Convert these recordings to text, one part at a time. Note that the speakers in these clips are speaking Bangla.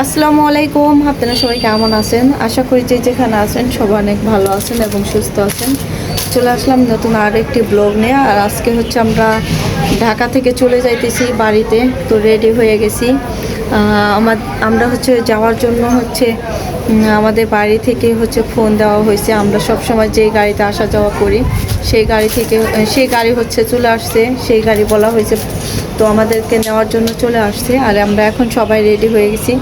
আসসালামু আলাইকুম। আপনারা সবাই কেমন আছেন? আশা করি যে যেখানে আছেন সবাই অনেক ভালো আছেন এবং সুস্থ আছেন। চলে আসলাম নতুন আর একটি ব্লগ নিয়ে। আর আজকে হচ্ছে আমরা ঢাকা থেকে চলে যাইতেছি বাড়িতে। তো রেডি হয়ে গেছি। আমার, আমরা হচ্ছে যাওয়ার জন্য হচ্ছে আমাদের বাড়ি থেকে হচ্ছে ফোন দেওয়া হয়েছে। আমরা সব সময় যেই গাড়িতে আসা যাওয়া করি, সেই গাড়ি থেকে, সেই গাড়ি হচ্ছে চলে আসছে। সেই গাড়ি বলা হয়েছে। তো আমাদেরকে নেওয়ার জন্য চলে আসছে। আর আমরা এখন সবাই রেডি হয়ে গেছি।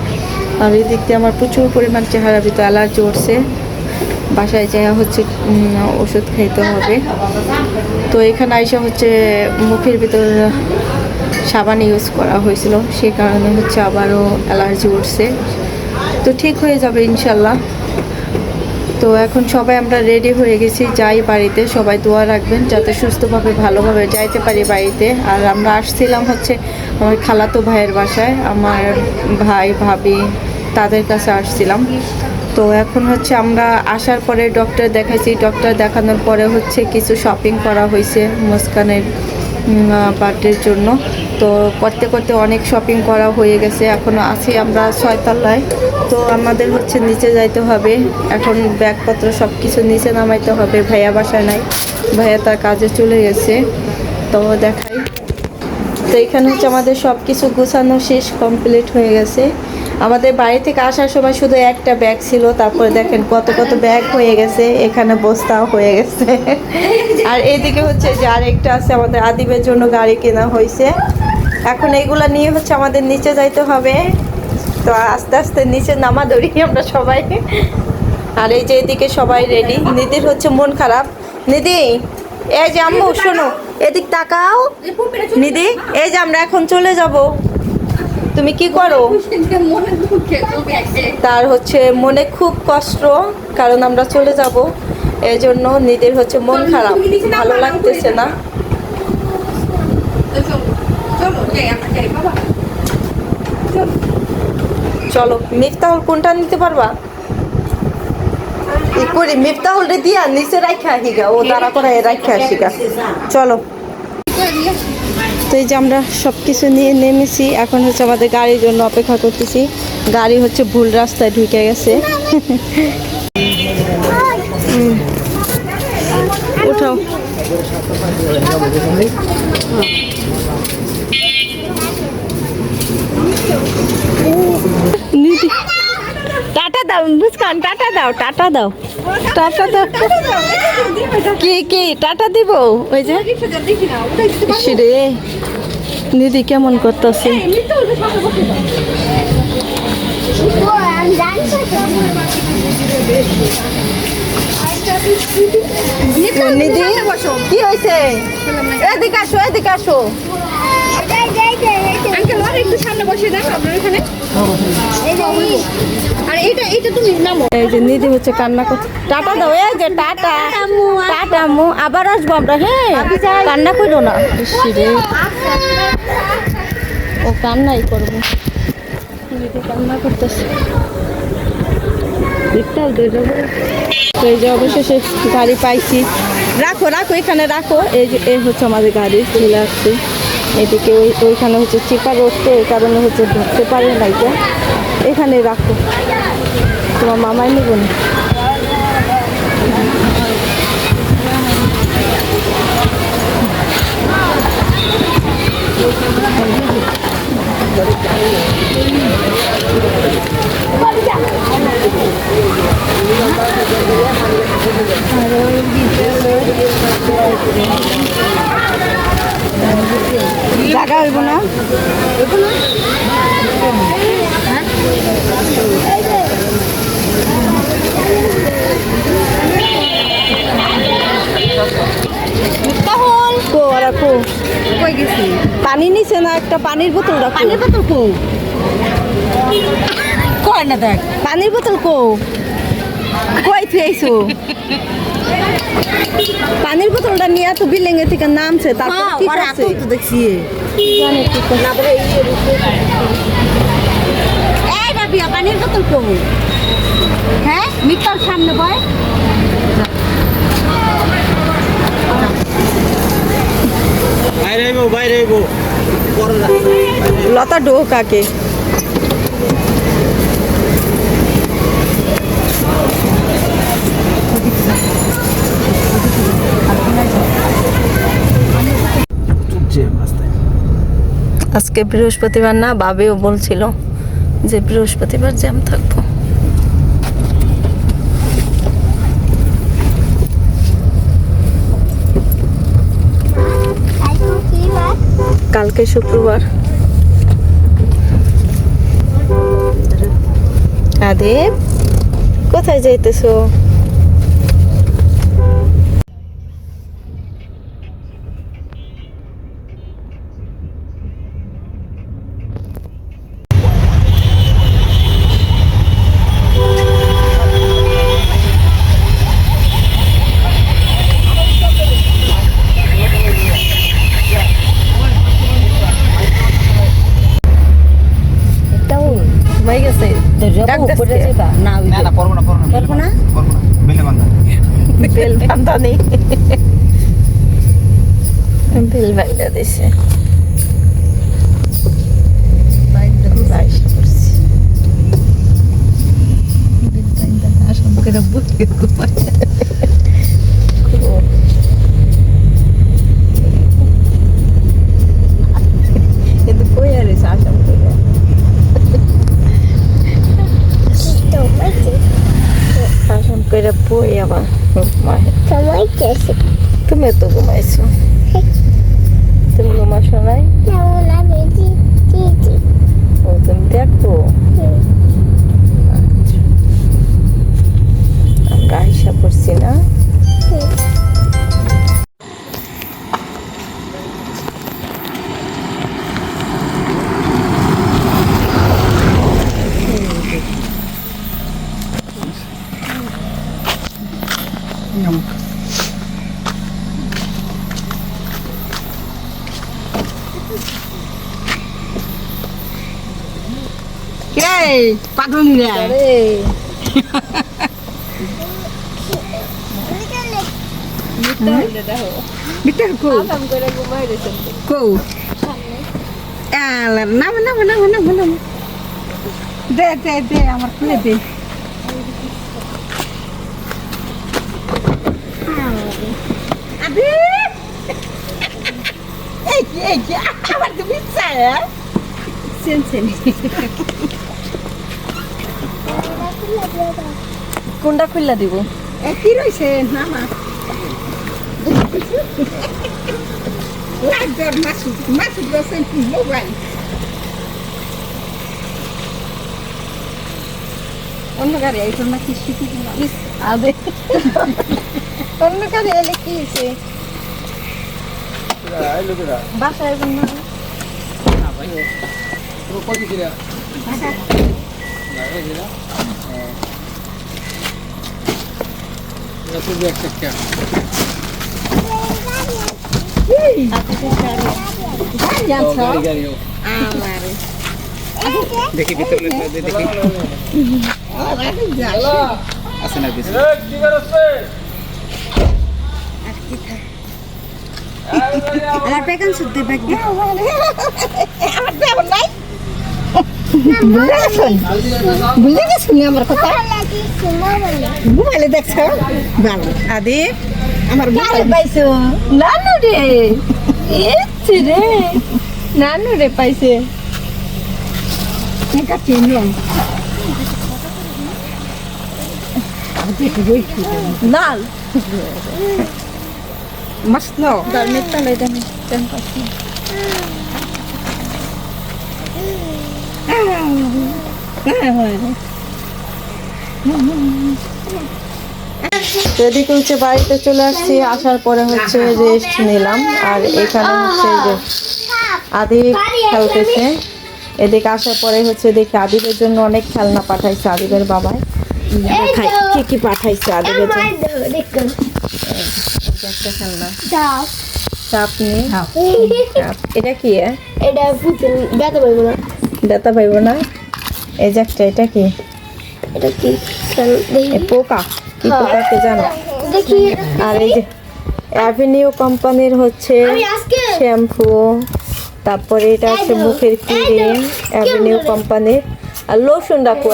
আর এই দিক দিয়ে আমার প্রচুর পরিমাণ চেহারা ভিতরে অ্যালার্জি উঠছে। বাসায় যাওয়া হচ্ছে ওষুধ খাইতে হবে। তো এখানে আইসা হচ্ছে মুখের ভিতর সাবান ইউজ করা হয়েছিল। সে কারণে হচ্ছে আবারও অ্যালার্জি উঠছে। তো ঠিক হয়ে যাবে ইনশাল্লাহ। তো এখন সবাই আমরা রেডি হয়ে গেছি, যাই বাড়িতে। সবাই দোয়া রাখবেন যাতে সুস্থভাবে, ভালোভাবে যাইতে পারি বাড়িতে। আর আমরা আসছিলাম হচ্ছে আমার খালাতো ভাইয়ের বাসায়। আমার ভাই, ভাবি তাদের কাছে আসছিলাম। তো এখন হচ্ছে আমরা আসার পরে ডক্টর দেখাইছি। ডক্টর দেখানোর পরে হচ্ছে কিছু শপিং করা হয়েছে মুস্কানের বার্থডের জন্য। তো করতে করতে অনেক শপিং করা হয়ে গেছে। এখনও আছি আমরা ছয়তলায়। তো আমাদের হচ্ছে নিচে যাইতে হবে। এখন ব্যাগপত্র সব কিছু নিচে নামাইতে হবে। ভাইয়া বাসায় নাই। ভাইয়া তার কাজে চলে গেছে। তো দেখাই। তো এখানে হচ্ছে আমাদের সব কিছু গুছানো শেষ কমপ্লিট হয়ে গেছে। আমাদের বাড়ি থেকে আসার সময় শুধু একটা ব্যাগ ছিল, তারপরে দেখেন কত কত ব্যাগ হয়ে গেছে, এখানে বস্তাও হয়ে গেছে। আর এইদিকে হচ্ছে যে আরেকটা আছে, আমাদের আদিবের জন্য গাড়ি কেনা হয়েছে। এখন এইগুলা নিয়ে হচ্ছে আমাদের নিচে যাইতে হবে। তো আস্তে আস্তে নিচে নামা দড়ি আমরা সবাই। আর এই যে এদিকে সবাই রেডি নিদির হচ্ছে মন খারাপ। নিদি এই যে আম্মু, শোনো, এদিক তাকাও। নিদি এই যে আমরা এখন চলে যাব। তুমি কি করো? তার হচ্ছে মনে খুব কষ্ট, কারণ আমরা চলে যাব। এই জন্য নিজের হচ্ছে মন খারাপ। ভালো লাগতেছে না। চলো, মিফতাহুল কোনটা নিতে পারবা? করি মিফতাহুল রে দিয়া নিচে রাখা হিগা, ও দাঁড়া করে রাখা আসিগা চলো। তো এই যে আমরা সব কিছু নিয়ে নেমেছি, এখন হচ্ছে আমাদের গাড়ির জন্য অপেক্ষা করতেছি। গাড়ি হচ্ছে ভুল রাস্তায় ঢুকে গেছে। উঠাও। টাটা দাও, মুস্কান, টাটা দাও টাটা দাও। টাটা কি কি, টাটা দিব? ওই যে। রে। নিদি কেমন করতেছে? নিদি কি হয়েছে? এদিকে আসো এদিকে আসো। একটু সামনে বসে দেন, আপনার আবার আসব আমরা হ্যাঁ কান্না না ও করব এই যে অবশেষে গাড়ি পাইছি রাখো রাখো এখানে রাখো এই যে, এই হচ্ছে আমাদের গাড়ি, চলে আসছে। এদিকে ওই ওইখানে হচ্ছে চিপা রোড তো এই কারণে হচ্ছে ঢুকতে পারে না এখানে রাখো। তোমার মামাই নেব না? হইব না। কো ওরা কো। কই গেছি? পানি নিছে না একটা পানির বোতল রাখো। পানির বোতল কো? কয় না দেখ। পানির বোতল কো। কই থুইছো পানির বোতলটা নিয়ে তো বিল্ডিং এর থেকে নামছে তারপর দেখছি। এই পানির বোতল হ্যাঁ মিটার সামনে বয়। লতা ডো আজকে বৃহস্পতিবার না বাবেও বলছিল যে বৃহস্পতিবার জ্যাম থাকব। কালকে শুক্রবার। আদেব কোথায় যাইতেছো? না ওই না না না পড়ব না পারব না? পড়ব না বেলে বান্ধা বেল বান্ধা নেই বেল বান্ধা দিছে বাইশে পড়ছি। খুব। করে বই আবার মাহে তুমি তো ঘুমাইছো তুমি ঘুমাসো নাই ও তুমি দেখো আমরা আইসা পড়ছি না কে পাগলিরা আরে বিটার কো আসাম করে ঘুমাই রেছেন কো আলার নাম নাম নাম নাম নাম দে দে দে আমার খুলে দে আবে এই কি এই কি আমার তো বিশ্বাস সেন সেন কোনটা খুললা দিব? এ কি মাসুদ মাসুদ রয়েছে মোবাইল। অন্য গাড়ি এইটা নাকি শিখি আদে। অন্য এলে কি হয়েছে বাসায় জন্য আমারে দেখি ভিতরে দেখি আছে না বেশি আমার বেগান শুদ্ধ ব্যাগ আমার বুঝে গেছেন? বুঝে গেছেন আমার কথা? মোবাইলে দেখছ? ভালো। আদি আমার মোবাইল পাইছো? নানু রে। এসছে রে। নানু রে পাইছে। এটা চিনলাম মস্ত দেন এদিকে হচ্ছে বাড়িতে চলে আসছি। আসার পরে হচ্ছে রেস্ট নিলাম। আর এখানে হচ্ছে যে আদিব খেলতেছে। এদিকে আসার পরে হচ্ছে দেখি আদিবের জন্য অনেক খেলনা পাঠাইছে আদিবের বাবাই। দেখাই কি কি পাঠাইছে আদিবের জন্য? একটা খেলনা। চাপ। এটা কি এটা পুতুল ব্যথা পাইব না। ব্যথা পাইব না। এই যে একটা এটা কি? এটা কি? পোকা। কি পোকাকে জানো? আর এই যে অ্যাভিনিউ কোম্পানির হচ্ছে শ্যাম্পু তারপরে এটা হচ্ছে মুখের ক্রিম অ্যাভিনিউ কোম্পানির আর লোশন রাখো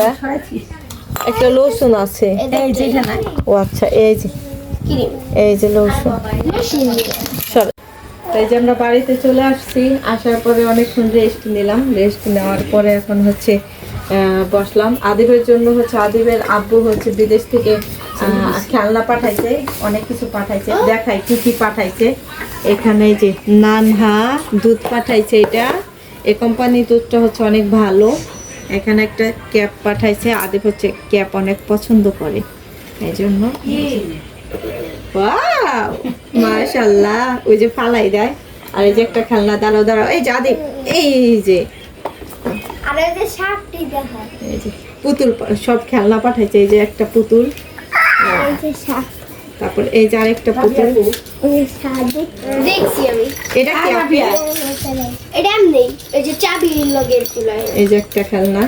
একটা লোশন আছে। এই যেটা না ও আচ্ছা এই যে। এই যে লোশন তো তাই যে আমরা বাড়িতে চলে আসছি আসার পরে অনেকক্ষণ রেস্ট নিলাম। রেস্ট নেওয়ার পরে এখন হচ্ছে বসলাম। আদিবের জন্য হচ্ছে আদিবের আব্বু হচ্ছে বিদেশ থেকে খেলনা পাঠাইছে অনেক কিছু পাঠাইছে। দেখাই কি কি পাঠাইছে। এখানে যে নানহা দুধ পাঠাইছে এটা। এই কোম্পানির দুধটা হচ্ছে অনেক ভালো। এখানে একটা ক্যাপ পাঠাইছে। আদিব হচ্ছে ক্যাপ অনেক পছন্দ করে। এই জন্য। ওয়াও মাশাআল্লাহ ওই যে ফালাই দেয় আর এই যে একটা খেলনা দাঁড়াও দাঁড়াও এই যে এই যে আর এই যে শার্টটি দেখা এই যে পুতুল সব খেলনা পাঠাইছে এই যে একটা পুতুল এই যে শার্ট তারপর এই যে আরেকটা পুতুল দেখছি আমি এটা কি আপিয়া এটা এমনি এই যে চাবি লগের এই যে একটা খেলনা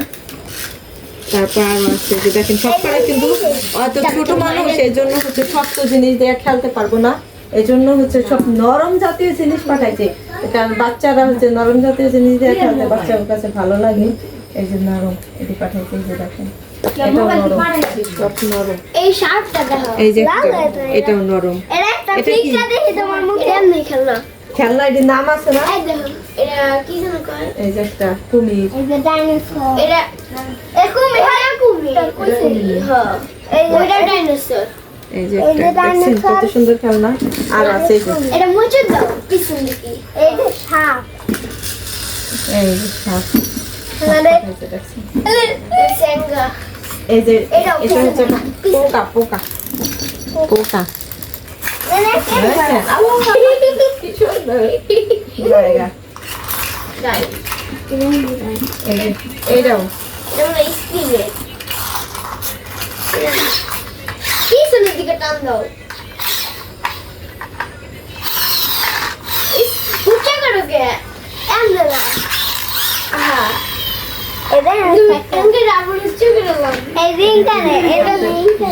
তারপর আরও আছে যে দেখেন সব কটা কিন্তু অত ছোট মানুষ এই জন্য হচ্ছে শক্ত জিনিস দিয়ে খেলতে পারব না। এই জন্য হচ্ছে সব নরম জাতীয় জিনিস পাঠাইছে। কারণ বাচ্চারা হচ্ছে নরম জাতীয় জিনিস দিয়ে খেলতে বাচ্চাদের কাছে ভালো লাগে। এই যে নরম এটি পাঠাইছে যে দেখেন। এটাও নরম। সব নরম। এই শার্টটা দেখো এই যে একটা- এটা। এটাও নরম। এটা একটা এটা কি? খেলনা এটির নাম আছে না? এই দেখো এটা কি যেন কয় এই যে একটা কুমির। এই যে ডাইনোসর এটা এরকম এটা কুমির। হ্যাঁ। এই যে ওইটা ডাইনোসর এই যে এই যে একটা দেখছেন কত dinosaur। সুন্দর খেলনা। আর আছে এই যে এটা মুছে দাও পিছন দিকে। এই যে সাপ। এই যে সাপ। এই যে দেখছেন। সেঙ্গা এই যে এটাও এটা হচ্ছে পোকা পোকা। পোকা। এইটাও পিছনের দিকে টান দাও উচ্চা করো কে এমন না আহা এটা এমকে রাবণ উচ্চা করে দাও এই রিংটা রে এটা রিংটা।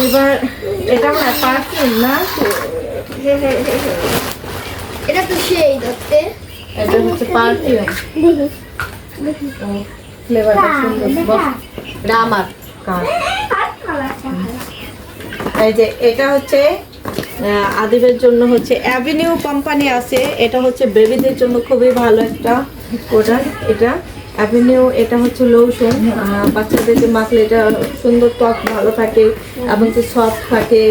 এবার এটা আমার পারফিউম না? এটা তো সেই ধরতে এটা হচ্ছে পারফিউম ফ্লেভারটা সুন্দর। এটা আমার এই যে এটা হচ্ছে আদিবের জন্য হচ্ছে অ্যাভিনিউ কোম্পানি আছে। এটা হচ্ছে বেবিদের জন্য খুবই ভালো একটা প্রোডাক্ট এটা অ্যাভিনিউ এটা হচ্ছে লোশন বাচ্চাদেরকে মাখলে এটা সুন্দর ত্বক, ভালো থাকে এবং কি সফট থাকে,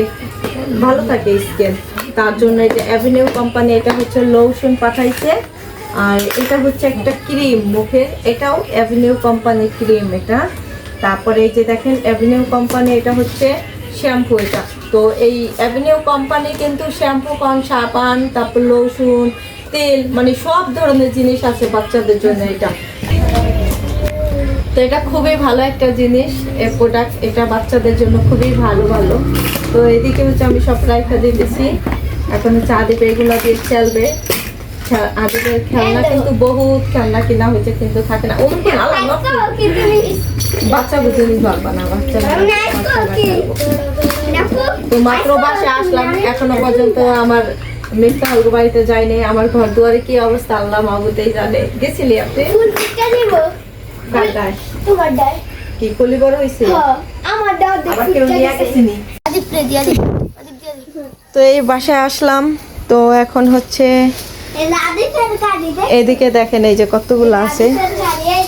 ভালো থাকে স্কিন তার জন্য এটা অ্যাভিনিউ কোম্পানি এটা হচ্ছে লোশন পাঠাইছে। আর এটা হচ্ছে একটা ক্রিম মুখের এটাও অ্যাভিনিউ কোম্পানি ক্রিম এটা। তারপরে এই যে দেখেন অ্যাভিনিউ কোম্পানি এটা হচ্ছে শ্যাম্পু এটা। তো এই অ্যাভিনিউ কোম্পানি কিন্তু শ্যাম্পু কন সাবান, তারপর লোশন তেল মানে সব ধরনের জিনিস আছে বাচ্চাদের জন্য এটা। তো এটা খুবই ভালো একটা জিনিস এই প্রোডাক্ট এটা বাচ্চাদের জন্য খুবই ভালো ভালো। তো এদিকে হচ্ছে আমি সব রাইখা দিতেছি এখন হচ্ছে আদিপে এগুলো দিয়ে খেলবে। আদিপের খেলনা কিন্তু বহুত খেলনা কিনা হয়েছে কিন্তু থাকে না। নষ্ট। বাচ্চা বুঝে পারবা না খেলব। তো মাত্র বাসে আসলাম এখনও পর্যন্ত আমার মিথ্যা হলগো বাড়িতে যায়নি। আমার ঘর দুয়ারে কি অবস্থা আল্লাহ মাহবুতেই জানে। গেছিলি আপনি? তো এই বাসায় আসলাম। তো এখন হচ্ছে এদিকে দেখেন এই যে কতগুলো আছে।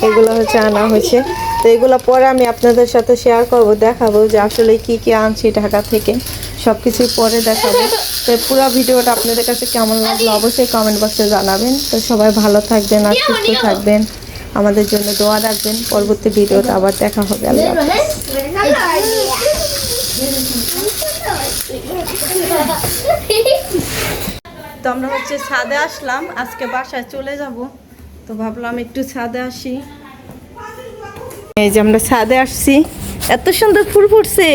এগুলো হচ্ছে আনা হয়েছে। তো এগুলো পরে আমি আপনাদের সাথে শেয়ার করব, দেখাবো যে আসলে কি কি আনছি ঢাকা থেকে। সব কিছুই পরে দেখাবো। তো পুরো ভিডিওটা আপনাদের কাছে কেমন লাগল অবশ্যই কমেন্ট বক্সে জানাবেন। তো সবাই ভালো থাকবেন আর সুস্থ থাকবেন। আমাদের জন্য দোয়া রাখবেন। পরবর্তী ভিডিওতে আবার দেখা হবে তো আমরা হচ্ছে ছাদে আসলাম, আজকে বাসায় চলে যাব। তো ভাবলাম একটু ছাদে আসি। এই যে আমরা ছাদে আসছি। এত সুন্দর ফুল ফুটছে।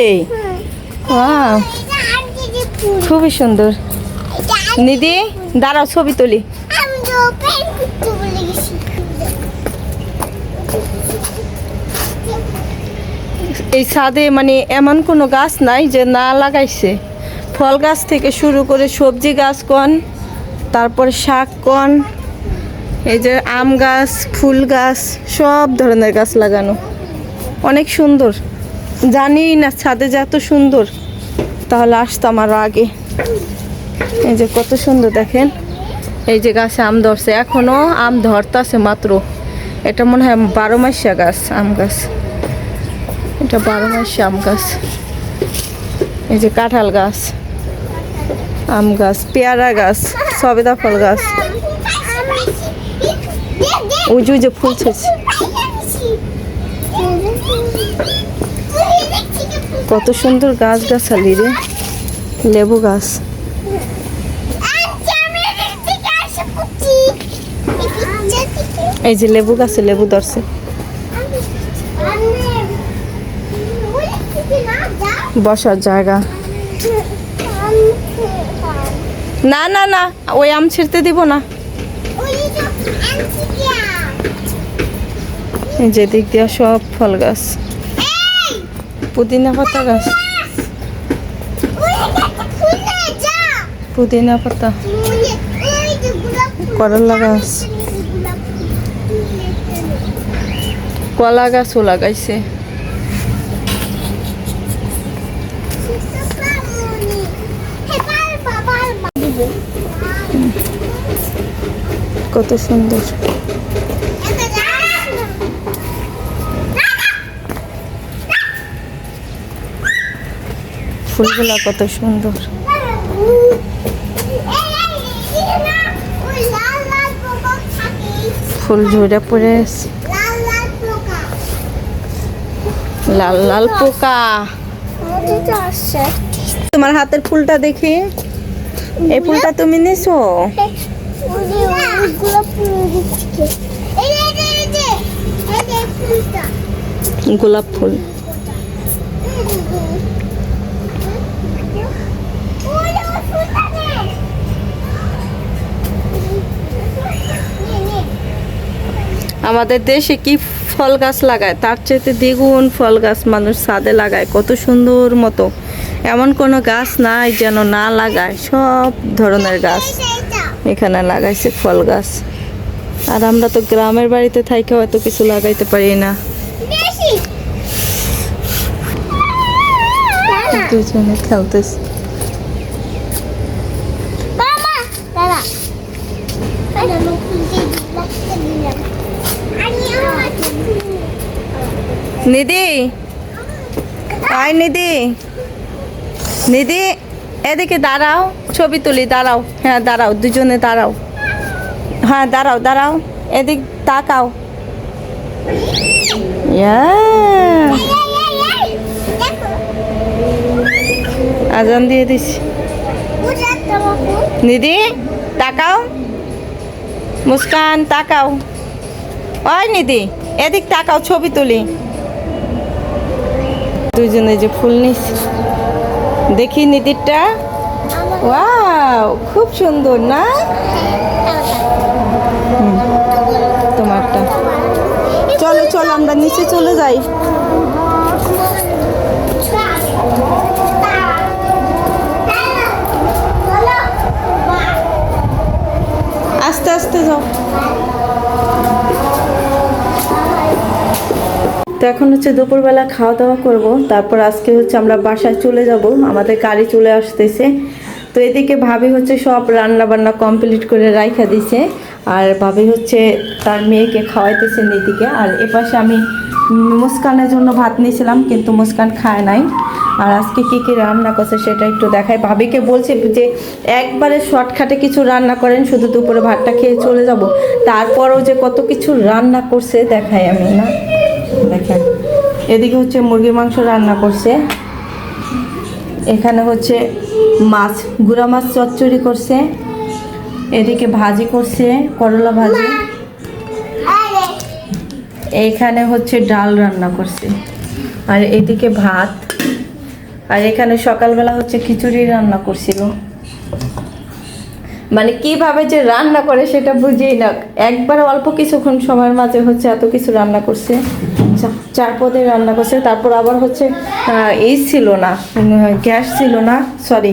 খুবই সুন্দর। নিদি, দাঁড়াও, ছবি তুলি। এই ছাদে মানে এমন কোনো গাছ নাই যে না লাগাইছে। ফল গাছ থেকে শুরু করে সবজি গাছ কন, তারপর শাক কন, এই যে আম গাছ, ফুল গাছ, সব ধরনের গাছ লাগানো। অনেক সুন্দর। জানি না ছাদে যে এত সুন্দর। তাহলে আসতাম আরও আগে। এই যে কত সুন্দর দেখেন। এই যে গাছে আম ধরছে। এখনও আম ধরতাছে মাত্র। এটা মনে হয় বারো মাসিয়া গাছ, আম গাছ। এটা বারো মাসিয়া আম গাছ। এই যে কাঁঠাল গাছ, আম গাছ, পেয়ারা গাছ, সবেদা ফল গাছ। উজু যে ফুল ছেছে কত সুন্দর গাছ গাছালি রে, লেবু গাছ। এই যে লেবু গাছে লেবু ধরছে। বসার জায়গা। না না না, ওই আম ছিঁড়তে দিব না। যে দিক দিয়া সব ফল গাছ। পুদিনা পাতা গাছ। পুদিনা পাতা। করলা গাছ। কলা গাছও লাগাইছে। কত সুন্দর। ফুলগুলা কত সুন্দর। ফুল ঝরে পড়ে লাল লাল পোকা। তোমার হাতের ফুলটা দেখি। এই ফুলটা তুমি নিছো? গোলাপ ফুল। আমাদের দেশে কি ফল গাছ লাগায়? তার চেয়ে দ্বিগুণ ফল গাছ মানুষ ছাদে লাগায়। কত সুন্দর মতো। এমন কোনো গাছ নাই যেন না লাগায়, সব ধরনের গাছ এখানে লাগাইছে ফল গাছ। আর আমরা তো গ্রামের বাড়িতে থাইকে হয়তো কিছু লাগাইতে পারি না। দুজনে নিধি, আয় নিধি। নিধি এদিকে দাঁড়াও, ছবি তুলি, দাঁড়াও। হ্যাঁ দাঁড়াও, দুজনে দাঁড়াও। হ্যাঁ দাঁড়াও দাঁড়াও, এদিক তাকাও! আজান দিয়ে দিছি। নিধি তাকাও। মুস্কান, তাকাও। ওই নিদি, এদিক তাকাও, ছবি তুলি। দুজনে যে ফুল নিছি। দেখি নিদিরটা ওয়াও, খুব সুন্দর, না? তোমারটা। চলো চলো, আমরা নিচে চলে যাই। আস্তে আস্তে যাও। তো এখন হচ্ছে দুপুরবেলা খাওয়া দাওয়া করব। তারপর আজকে হচ্ছে আমরা বাসায় চলে যাব। আমাদের গাড়ি চলে আসতেছে। তো এদিকে ভাবি হচ্ছে সব রান্না বান্না কমপ্লিট করে রাইখা দিছে। আর ভাবি হচ্ছে তার মেয়েকে খাওয়াইতেছে এদিকে। আর এপাশে আমি মুস্কানের জন্য ভাত নিয়েছিলাম, কিন্তু মুস্কান খায় নাই। আর আজকে কি কি রান্না করছে সেটা একটু দেখাই। ভাবিকে বলছে যে একবারে শর্টকাটে কিছু রান্না করেন, শুধু দুপুরে ভাতটা খেয়ে চলে যাব। তারপরও যে কত কিছু রান্না করছে দেখাই আমি না। দেখেন, এদিকে হচ্ছে মুরগির মাংস রান্না করছে। এখানে হচ্ছে মাছ, গুঁড়া মাছ চচ্চড়ি করছে। এদিকে ভাজি করছে, করলা ভাজি। এইখানে হচ্ছে ডাল রান্না করছে। আর এদিকে ভাত। আর এখানে সকালবেলা হচ্ছে খিচুড়ি রান্না করছিল। মানে কীভাবে যে রান্না করে সেটা বুঝিই না। একবার অল্প কিছুক্ষণ সময়ের মাঝে হচ্ছে এত কিছু রান্না করছে। চার পদে রান্না করছে, তারপর আবার হচ্ছে এই ছিল না হ্যাঁ, গ্যাস ছিল না সরি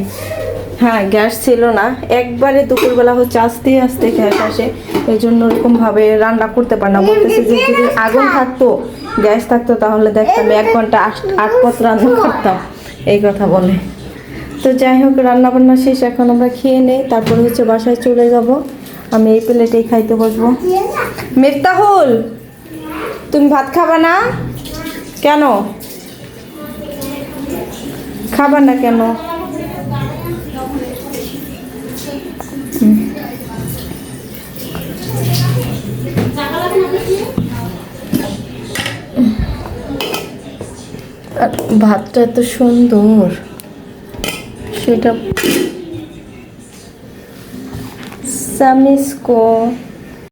হ্যাঁ গ্যাস ছিল না। একবারে দুপুরবেলা হচ্ছে আস্তে আস্তে গ্যাস আসে, এই জন্য ওরকমভাবে রান্না করতে পারে না। বলতেছে যে যদি আগুন থাকতো, গ্যাস থাকতো, তাহলে দেখতাম এক ঘণ্টা আট পথ রান্না করতাম, এই কথা বলে। তো যাই হোক রান্না বান্না শেষ, এখন আমরা খেয়ে নেই, তারপরে হচ্ছে বাসায় চলে যাব। আমি এই প্লেটেই খাইতে বসবো। মির্তাহুল, তুমি ভাত খাবা না? কেন? খাবার না কেন? আর ভাতটা এত সুন্দর। সেটা সামিসকো।